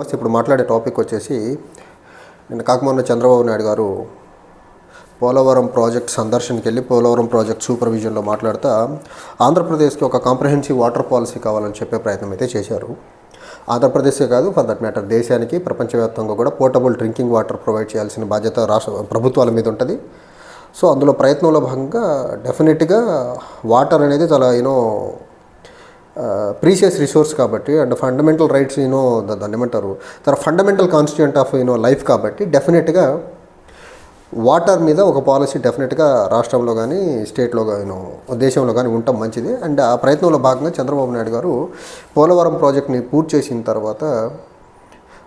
నమస్తే ఇప్పుడు మాట్లాడే టాపిక్ వచ్చేసి నిన్న కాకమన్న చంద్రబాబు నాయుడు గారు పోలవరం ప్రాజెక్ట్ సందర్శనకి వెళ్ళి పోలవరం ప్రాజెక్ట్ సూపర్విజన్లో మాట్లాడుతూ ఆంధ్రప్రదేశ్కి ఒక కాంప్రహెన్సివ్ వాటర్ పాలసీ కావాలని చెప్పే ప్రయత్నం అయితే చేశారు. ఆంధ్రప్రదేశే కాదు ఫర్ దట్ మ్యాటర్ దేశానికి ప్రపంచవ్యాప్తంగా కూడా పోర్టబుల్ డ్రింకింగ్ వాటర్ ప్రొవైడ్ చేయాల్సిన బాధ్యత రాష్ట్ర ప్రభుత్వాల మీద ఉంటుంది. సో అందులో ప్రయత్నంలో భాగంగా డెఫినెట్గా వాటర్ అనేది చాలా యూనో ప్రీషియస్ రిసోర్స్ కాబట్టి and fundamental rights you know దాన్ని ఏమంటారు? తన fundamental constituent of you know life కాబట్టి డెఫినెట్గా వాటర్ మీద ఒక పాలసీ డెఫినెట్గా రాష్ట్రంలో కానీ స్టేట్లో కానీ దేశంలో కానీ ఉండటం మంచిది. అండ్ ఆ ప్రయత్నంలో భాగంగా చంద్రబాబు నాయుడు గారు పోలవరం ప్రాజెక్ట్ని పూర్తి చేసిన తర్వాత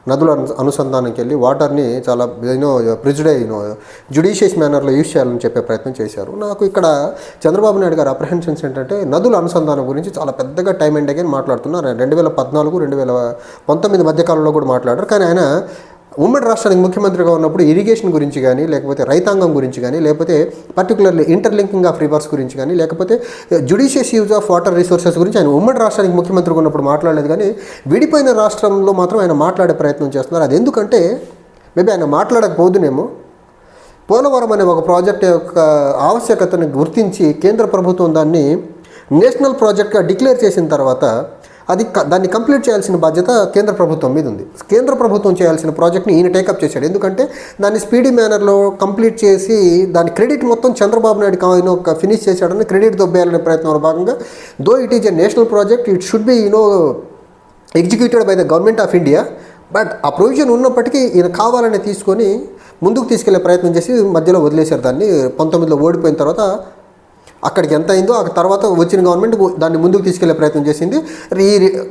నదుల అను- అనుసంధానంకి వెళ్ళి వాటర్ని చాలా యూనో ప్రిజుడే యూనో జుడిషియస్ మేనర్లో యూజ్ చేయాలని చెప్పే ప్రయత్నం చేశారు. నాకు ఇక్కడ చంద్రబాబు నాయుడు గారు అప్రహెన్షన్స్ ఏంటంటే నదుల అనుసంధానం గురించి చాలా పెద్దగా టైం అండ్ అగైన్ మాట్లాడుతున్నారు. రెండు వేల పద్నాలుగు రెండు వేల పంతొమ్మిది మధ్యకాలంలో కూడా మాట్లాడారు. కానీ ఆయన ఉమ్మడి రాష్ట్రానికి ముఖ్యమంత్రిగా ఉన్నప్పుడు ఇరిగేషన్ గురించి కానీ లేకపోతే రైతాంగం గురించి కానీ లేకపోతే పర్టికులర్లీ ఇంటర్లింకింగ్ ఆఫ్ రివర్స్ గురించి కానీ లేకపోతే judicious use of water resources గురించి ఆయన ఉమ్మడి రాష్ట్రానికి ముఖ్యమంత్రిగా ఉన్నప్పుడు మాట్లాడలేదు కానీ విడిపోయిన రాష్ట్రంలో మాత్రం ఆయన మాట్లాడే ప్రయత్నం చేస్తున్నారు. అది ఎందుకంటే మేబీ ఆయన మాట్లాడకపోదునేమో. పోలవరం అనే ఒక ప్రాజెక్ట్ యొక్క ఆవశ్యకతను గుర్తించి కేంద్ర ప్రభుత్వం దాన్ని నేషనల్ ప్రాజెక్ట్గా డిక్లేర్ చేసిన తర్వాత అది దాన్ని కంప్లీట్ చేయాల్సిన బాధ్యత కేంద్ర ప్రభుత్వం మీద ఉంది. కేంద్ర ప్రభుత్వం చేయాల్సిన ప్రాజెక్ట్ని ఈయన టేకప్ చేశాడు. ఎందుకంటే దాన్ని స్పీడీ మేనర్లో కంప్లీట్ చేసి దాని క్రెడిట్ మొత్తం చంద్రబాబు నాయుడు ఆయన యూనో ఫినిష్ చేశాడని క్రెడిట్ దొబ్బేయాలనే ప్రయత్నంలో భాగంగా though it is a national project it should be you know executed by the government of India but ఆ ప్రొవిజన్ ఉన్నప్పటికీ ఈయన కావాలని తీసుకొని ముందుకు తీసుకెళ్ళే ప్రయత్నం చేసి మధ్యలో వదిలేశారు. దాన్ని పంతొమ్మిదిలో ఓడిపోయిన తర్వాత అక్కడికి ఎంత అయిందో ఆ తర్వాత వచ్చిన గవర్నమెంట్ దాన్ని ముందుకు తీసుకెళ్ళే ప్రయత్నం చేసింది. ఈ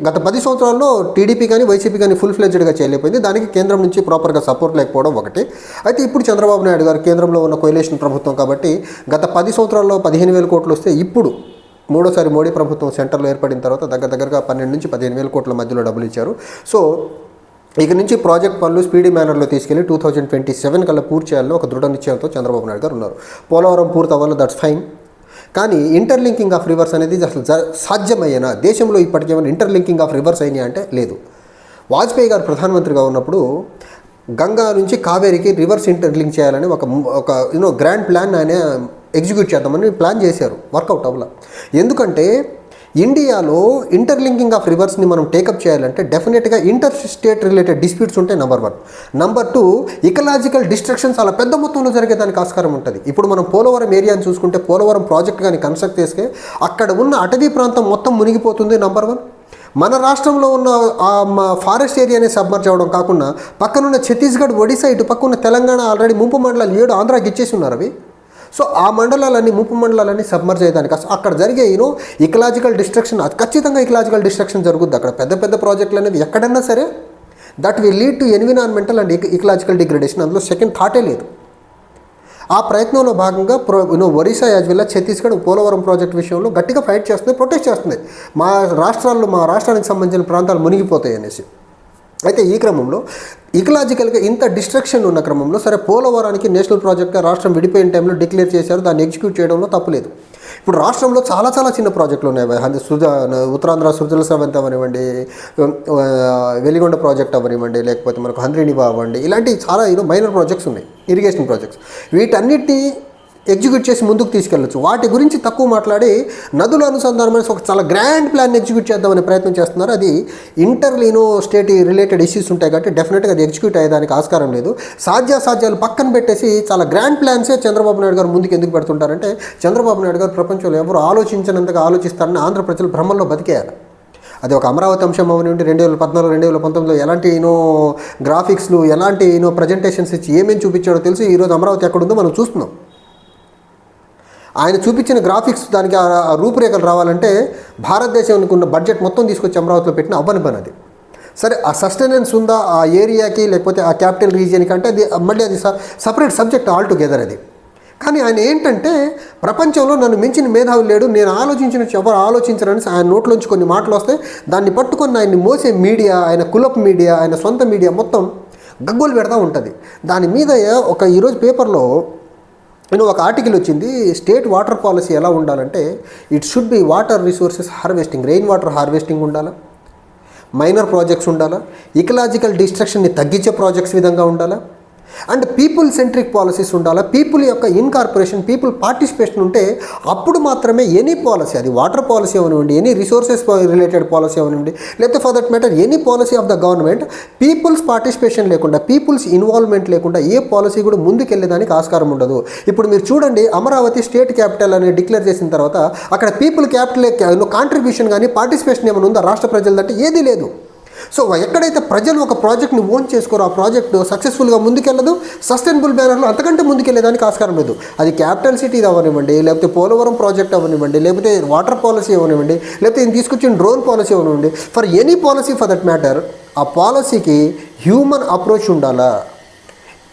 గత పది సంవత్సరాల్లో టీడీపీ కానీ వైసీపీ కానీ ఫుల్ ఫ్లెడ్జ్డ్గా చేయలేకపోయింది. దానికి కేంద్రం నుంచి ప్రాపర్గా సపోర్ట్ లేకపోవడం ఒకటి. అయితే ఇప్పుడు చంద్రబాబు నాయుడు గారు కేంద్రంలో ఉన్న కొయిలేషన్ ప్రభుత్వం కాబట్టి గత పది సంవత్సరాల్లో పదిహేను వేల కోట్లు వస్తే ఇప్పుడు మూడోసారి మోడీ ప్రభుత్వం సెంటర్లో ఏర్పడిన తర్వాత దగ్గర దగ్గరగా పన్నెండు నుంచి పదిహేను వేల కోట్ల మధ్యలో డబ్బులు ఇచ్చారు. సో ఇక నుంచి ప్రాజెక్ట్ పనులు స్పీడీ మేనర్లో తీసుకెళ్ళి టూ థౌజండ్ ట్వంటీ సెవెన్ కల్లా పూర్తి చేయాలని ఒక దృఢ నిశ్చయంతో చంద్రబాబు నాయుడు గారు ఉన్నారు. పోలవరం పూర్తి అవ్వాలి దట్స్ ఫైన్ కానీ ఇంటర్లింకింగ్ ఆఫ్ రివర్స్ అనేది అసలు సాధ్యమయ్యేనా? దేశంలో ఇప్పటికేమైనా ఇంటర్లింకింగ్ ఆఫ్ రివర్స్ అయినాయి అంటే లేదు. వాజ్పేయి గారు ప్రధానమంత్రిగా ఉన్నప్పుడు గంగా నుంచి కావేరికి రివర్స్ ఇంటర్లింక్ చేయాలని ఒక ఒక యూనో గ్రాండ్ ప్లాన్ ఆయన ఎగ్జిక్యూట్ చేద్దామని ప్లాన్ చేశారు. వర్కౌట్ అవ్వాల. ఎందుకంటే ఇండియాలో ఇంటర్లింకింగ్ ఆఫ్ రివర్స్ని మనం టేకప్ చేయాలంటే డెఫినెట్గా ఇంటర్ స్టేట్ రిలేటెడ్ డిస్ప్యూట్స్ ఉంటాయి number one number two ecological destructions అలా పెద్ద మొత్తంలో జరిగేదానికి ఆస్కారం ఉంటుంది. ఇప్పుడు మనం పోలవరం ఏరియాని చూసుకుంటే పోలవరం ప్రాజెక్ట్ కానీ కన్స్ట్రక్ట్ చేస్తే అక్కడ ఉన్న అటవీ ప్రాంతం మొత్తం మునిగిపోతుంది నంబర్ వన్ మన రాష్ట్రంలో ఉన్న ఆ ఫారెస్ట్ ఏరియాని సబ్మర్జ్ అవ్వడం కాకుండా పక్కనున్న ఛత్తీస్గఢ్ ఒడిశా ఇటు పక్క ఉన్న తెలంగాణ ఆల్రెడీ ముంపు మండలాలు ఏడు ఆంధ్రాకి ఇచ్చేసి ఉన్నారు అవి. సో ఆ మండలాలన్నీ ముప్పు మండలాలన్నీ సబ్మర్జ్ అయ్యేదానికి అక్కడ జరిగే యూనో ఇకలాజికల్ డిస్ట్రక్షన్ అది ఖచ్చితంగా ఇకలాజికల్ డిస్ట్రక్షన్ జరుగుద్ది. అక్కడ పెద్ద పెద్ద ప్రాజెక్టులు అనేవి ఎక్కడన్నా సరే that will lead to environmental and ecological degradation అందులో సెకండ్ థాటే లేదు. ఆ ప్రయత్నంలో భాగంగా pro you know Orissa as well Chhattisgarh Polavaram project విషయంలో గట్టిగా ఫైట్ చేస్తుంది ప్రొటెస్ట్ చేస్తుంది మా రాష్ట్రాల్లో మా రాష్ట్రానికి సంబంధించిన ప్రాంతాలు మునిగిపోతాయి అనేసి. అయితే ఈ క్రమంలో ఇకలాజికల్గా ఇంత డిస్ట్రక్షన్ ఉన్న క్రమంలో సరే పోలవరానికి నేషనల్ ప్రాజెక్ట్గా రాష్ట్రం విడిపోయిన టైంలో డిక్లేర్ చేశారు. దాన్ని ఎగ్జిక్యూట్ చేయడంలో తప్పులేదు. ఇప్పుడు రాష్ట్రంలో చాలా చాలా చిన్న ప్రాజెక్టులు ఉన్నాయి సృజ ఉత్తరాంధ్ర సృజల సమంతం అనివ్వండి వెలిగొండ ప్రాజెక్ట్ అవనివ్వండి లేకపోతే మనకు హంద్రినివా అవ్వండి ఇలాంటి చాలా యూనో మైనర్ ప్రాజెక్ట్స్ ఉన్నాయి. ఇరిగేషన్ ప్రాజెక్ట్స్ వీటన్నిటిని ఎగ్జిక్యూట్ చేసి ముందుకు తీసుకెళ్ళచ్చు. వాటి గురించి తక్కువ మాట్లాడి నదుల అనుసంధానం అనేసి ఒక చాలా గ్రాండ్ ప్లాన్ ఎగ్జిక్యూట్ చేద్దామనే ప్రయత్నం చేస్తున్నారు. అది ఇంటర్లీనో స్టేట్ రిలేటెడ్ ఇష్యూస్ ఉంటాయి కాబట్టి డెఫినెట్గా అది ఎగ్జిక్యూట్ అయ్యేదానికి ఆస్కారం లేదు. సాధ్యాసాధ్యాలు పక్కన పెట్టేసి చాలా గ్రాండ్ ప్లాన్సే చంద్రబాబు నాయుడు గారు ముందుకు ఎందుకు పెడుతుంటారంటే చంద్రబాబు నాయుడు గారు ప్రపంచంలో ఎవరు ఆలోచించినంతగా ఆలోచిస్తారని ఆంధ్ర ప్రజలు భ్రమంలో బతికేయాలి. అది ఒక అమరావతి అంశం అవనివ్వండి రెండు వేల పద్నాలుగు రెండు వేల పంతొమ్మిదిలో ఎలాంటి ఈనో గ్రాఫిక్స్లు ఎలాంటి ఈనో ప్రజెంటేషన్స్ ఇచ్చి ఏమేమి చూపించాడో తెలిసి. ఈరోజు అమరావతి ఎక్కడుందో మనం చూస్తున్నాం. ఆయన చూపించిన గ్రాఫిక్స్ దానికి ఆ రూపురేఖలు రావాలంటే భారతదేశానికి ఉన్న బడ్జెట్ మొత్తం తీసుకొచ్చి అమరావతిలో పెట్టిన అవ్వని పని అది. సరే ఆ సస్టెనెన్స్ ఉందా ఆ ఏరియాకి లేకపోతే ఆ క్యాపిటల్ రీజియన్కి అంటే అది మళ్ళీ అది సపరేట్ సబ్జెక్ట్ ఆల్ టుగెదర్ అది. కానీ ఆయన ఏంటంటే ప్రపంచంలో నన్ను మించిన మేధావులు లేడు నేను ఆలోచించిన ఎవరు ఆలోచించరని ఆయన నోట్లోంచి కొన్ని మాటలు వస్తే దాన్ని పట్టుకొని ఆయన్ని మోసే మీడియా ఆయన కులప్ మీడియా ఆయన సొంత మీడియా మొత్తం గగ్గోలు పెడతా ఉంటుంది. దాని మీద ఒక ఈరోజు పేపర్లో నేను ఒక ఆర్టికల్ వచ్చింది స్టేట్ వాటర్ పాలసీ ఎలా ఉండాలంటే it should be water resources harvesting rain water harvesting ఉండాలా? మైనర్ ప్రాజెక్ట్స్ ఉండాలా? ఇకలాజికల్ డిస్ట్రక్షన్ని తగ్గించే ప్రాజెక్ట్స్ విధంగా ఉండాలా? అండ్ పీపుల్ సెంట్రిక్ పాలసీస్ ఉండాలా? పీపుల్ యొక్క ఇన్కార్పొరేషన్ పీపుల్ పార్టిసిపేషన్ ఉంటే అప్పుడు మాత్రమే ఎనీ పాలసీ అది వాటర్ పాలసీ అవనివ్వండి ఎనీ రిసోర్సెస్ రిలేటెడ్ పాలసీ అవనివ్వండి లేకపోతే for that matter any policy of the government people's participation లేకుండా పీపుల్స్ ఇన్వాల్వ్మెంట్ లేకుండా ఏ పాలసీ కూడా ముందుకెళ్ళేదానికి ఆస్కారం ఉండదు. ఇప్పుడు మీరు చూడండి అమరావతి స్టేట్ క్యాపిటల్ అని డిక్లేర్ చేసిన తర్వాత అక్కడ పీపుల్ క్యాపిటల్ కాంట్రిబ్యూషన్ కానీ పార్టిసిపేషన్ ఏమైనా ఉందా? రాష్ట్ర ప్రజలదంటే ఏదీ లేదు. సో ఎక్కడైతే ప్రజలు ఒక ప్రాజెక్ట్ని ఓన్ చేసుకోరో ఆ ప్రాజెక్ట్ సక్సెస్ఫుల్గా ముందుకెళ్ళదు సస్టైనబుల్ బ్యానర్లో అంతకంటే ముందుకెళ్ళేదానికి ఆస్కారం లేదు. అది క్యాపిటల్ సిటీ అవనివ్వండి లేకపోతే పోలవరం ప్రాజెక్ట్ అవనివ్వండి లేకపోతే వాటర్ పాలసీ అవనివ్వండి లేకపోతే ఈయన తీసుకొచ్చిన డ్రోన్ పాలసీ అవనివ్వండి. For any policy for that matter ఆ పాలసీకి హ్యూమన్ అప్రోచ్ ఉండాలా?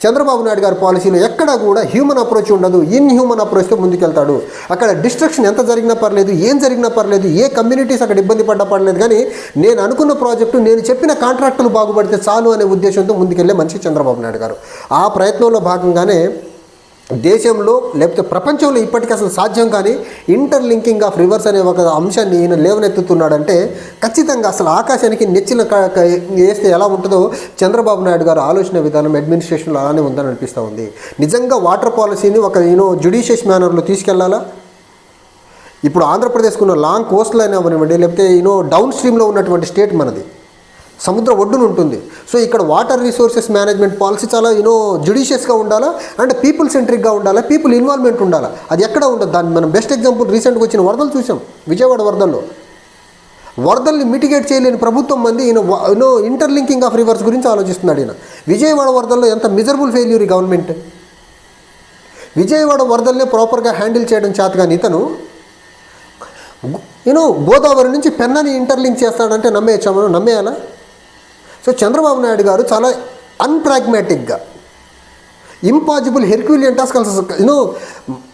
చంద్రబాబు నాయుడు గారి పాలసీలో ఎక్కడా కూడా హ్యూమన్ అప్రోచ్ ఉండదు. ఇన్ హ్యూమన్ అప్రోచ్తో ముందుకెళ్తాడు. అక్కడ డిస్ట్రక్షన్ ఎంత జరిగినా పర్లేదు ఏం జరిగినా పర్లేదు ఏ కమ్యూనిటీస్ అక్కడ ఇబ్బంది పడ్డా పర్లేదు. కానీ నేను అనుకున్న ప్రాజెక్టు నేను చెప్పిన కాంట్రాక్టులు బాగుపడితే చాలు అనే ఉద్దేశంతో ముందుకెళ్ళే మనిషి చంద్రబాబు నాయుడు గారు. ఆ ప్రయత్నంలో భాగంగానే దేశంలో లేకపోతే ప్రపంచంలో ఇప్పటికీ అసలు సాధ్యం కానీ ఇంటర్లింకింగ్ ఆఫ్ రివర్స్ అనే ఒక అంశాన్ని ఈయన లేవనెత్తుతున్నాడంటే ఖచ్చితంగా అసలు ఆకాశానికి నెచ్చిన క- వేస్తే ఎలా ఉంటుందో చంద్రబాబు నాయుడు గారు ఆలోచన విధానం అడ్మినిస్ట్రేషన్లో అలానే ఉందని అనిపిస్తూ ఉంది. నిజంగా వాటర్ పాలసీని ఒక యూనో జుడిషియస్ మేనర్లో తీసుకెళ్ళాలా? ఇప్పుడు ఆంధ్రప్రదేశ్కు ఉన్న లాంగ్ కోస్ట్ లైన్ అవ్వనివ్వండి లేకపోతే యూనో డౌన్ స్ట్రీమ్లో ఉన్నటువంటి స్టేట్ మనది. సముద్ర ఒడ్డున ఉంటుంది. సో ఇక్కడ వాటర్ రిసోర్సెస్ మేనేజ్మెంట్ పాలసీ చాలా యూనో జుడిషియస్గా ఉండాలా? అండ్ పీపుల్ సెంట్రిక్గా ఉండాలా? పీపుల్ ఇన్వాల్వ్మెంట్ ఉండాలా? అది ఎక్కడ ఉండదు. దాన్ని మనం బెస్ట్ ఎగ్జాంపుల్ రీసెంట్గా వచ్చిన వరదలు చూసాం. విజయవాడ వరదల్లో. వరదల్ని మిటిగేట్ చేయలేని ప్రభుత్వం మంది ఈయన యూనో ఇంటర్లింకింగ్ ఆఫ్ రివర్స్ గురించి ఆలోచిస్తున్నాడు ఈయన. విజయవాడ వరదల్లో ఎంత మిజరబుల్ ఫెయిల్యూర్ ఈ గవర్నమెంట్ విజయవాడ వరదల్నే ప్రాపర్గా హ్యాండిల్ చేయడం చేత కానీ ఇతను యూనో గోదావరి నుంచి పెన్నని ఇంటర్లింక్ చేస్తాడంటే నమ్మేయచ్చా మనం? నమ్మేయాలా? సో చంద్రబాబు నాయుడు గారు చాలా అన్ప్రాగ్మాటిక్గా impossible herculean task you know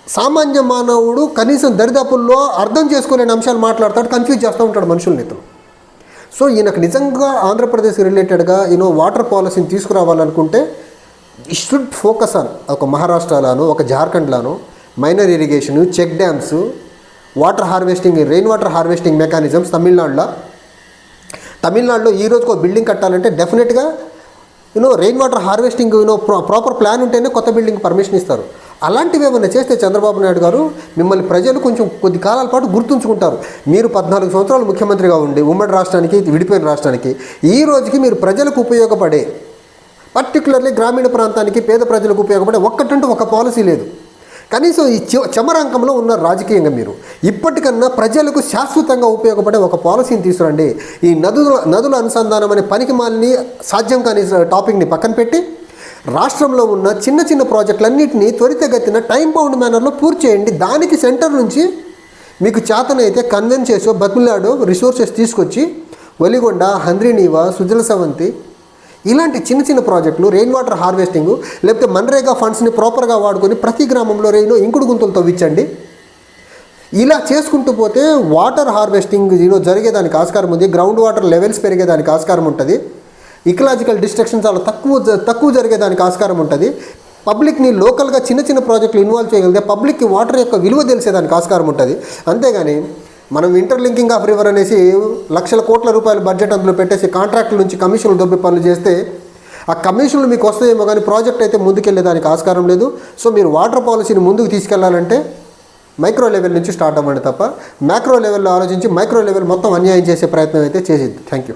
సామాన్య మానవుడు కనీసం దరిదాపుల్లో అర్థం చేసుకోలేని అంశాలు మాట్లాడతాడు కన్ఫ్యూజ్ చేస్తూ ఉంటాడు మనుషుల్ని ఇతను. సో ఈయనకు నిజంగా ఆంధ్రప్రదేశ్ రిలేటెడ్గా యూనో వాటర్ పాలసీని తీసుకురావాలనుకుంటే షుడ్ ఫోకస్ ఆన్ ఒక మహారాష్ట్రలోను ఒక జార్ఖండ్లోను minor irrigation check dams water harvesting rain water harvesting mechanisms తమిళనాడులో తమిళనాడులో ఈ రోజుకు ఒక బిల్డింగ్ కట్టాలంటే డెఫినెట్గా you know rain water harvesting you know pro proper plan ఉంటేనే కొత్త బిల్డింగ్ పర్మిషన్ ఇస్తారు. అలాంటివి ఏమైనా చేస్తే చంద్రబాబు నాయుడు గారు మిమ్మల్ని ప్రజలు కొంచెం కొద్ది కాలాల పాటు గుర్తుంచుకుంటారు. మీరు పద్నాలుగు సంవత్సరాలు ముఖ్యమంత్రిగా ఉండి ఉమ్మడి రాష్ట్రానికి విడిపోయిన రాష్ట్రానికి ఈ రోజుకి మీరు ప్రజలకు ఉపయోగపడే పర్టికులర్లీ గ్రామీణ ప్రాంతానికి పేద ప్రజలకు ఉపయోగపడే ఒక్కటంటూ ఒక పాలసీ లేదు. కనీసం ఈ చె- చమరాంకంలో ఉన్న రాజకీయంగా మీరు ఇప్పటికన్నా ప్రజలకు శాశ్వతంగా ఉపయోగపడే ఒక పాలసీని తీసుకురండి. ఈ నదుల నదుల అనుసంధానం అనే పనికి మాలిని సాధ్యం కాని టాపిక్ని పక్కన పెట్టి రాష్ట్రంలో ఉన్న చిన్న చిన్న ప్రాజెక్టులన్నింటినీ త్వరితగతిన టైం బౌండ్ మేనర్లో పూర్తి చేయండి. దానికి సెంటర్ నుంచి మీకు చేతనైతే కన్వెన్స్ చేసో బతులాడో రిసోర్సెస్ తీసుకొచ్చి ఒలిగొండ హంద్రీనీవ సుజల సవంతి ఇలాంటి చిన్న చిన్న ప్రాజెక్టులు రెయిన్ వాటర్ హార్వెస్టింగ్ లేకపోతే మన్రేగా ఫండ్స్ని ప్రాపర్గా వాడుకొని ప్రతి గ్రామంలో రెయిన్ ఇంకుడు గుంతలు తవ్వించండి. ఇలా చేసుకుంటూ పోతే వాటర్ హార్వెస్టింగ్ యూనో జరిగేదానికి ఆస్కారం ఉంది. గ్రౌండ్ వాటర్ లెవెల్స్ పెరిగేదానికి ఆస్కారం ఉంటుంది. ఇకలాజికల్ డిస్ట్రక్షన్ చాలా తక్కువ తక్కువ జరిగేదానికి ఆస్కారం ఉంటుంది. పబ్లిక్ని లోకల్గా చిన్న చిన్న ప్రాజెక్టులు ఇన్వాల్వ్ చేయగలిగితే పబ్లిక్కి వాటర్ యొక్క విలువ తెలిసేదానికి ఆస్కారం ఉంటుంది. అంతేగాని మనం ఇంటర్లింకింగ్ ఆఫ్ రివర్ అనేసి లక్షల కోట్ల రూపాయల బడ్జెట్ అందులో పెట్టేసి కాంట్రాక్టుల నుంచి కమిషన్లు దొబ్బి పనులు చేస్తే ఆ కమిషన్లు మీకు వస్తాయేమో కానీ ప్రాజెక్ట్ అయితే ముందుకెళ్ళేదానికి ఆస్కారం లేదు. సో మీరు వాటర్ పాలసీని ముందుకు తీసుకెళ్ళాలంటే మైక్రో లెవెల్ నుంచి స్టార్ట్ అవ్వండి తప్ప మ్యాక్రో లెవెల్లో ఆలోచించి మైక్రో లెవెల్ మొత్తం అన్యాయం చేసే ప్రయత్నం అయితే చేసేది థ్యాంక్ యూ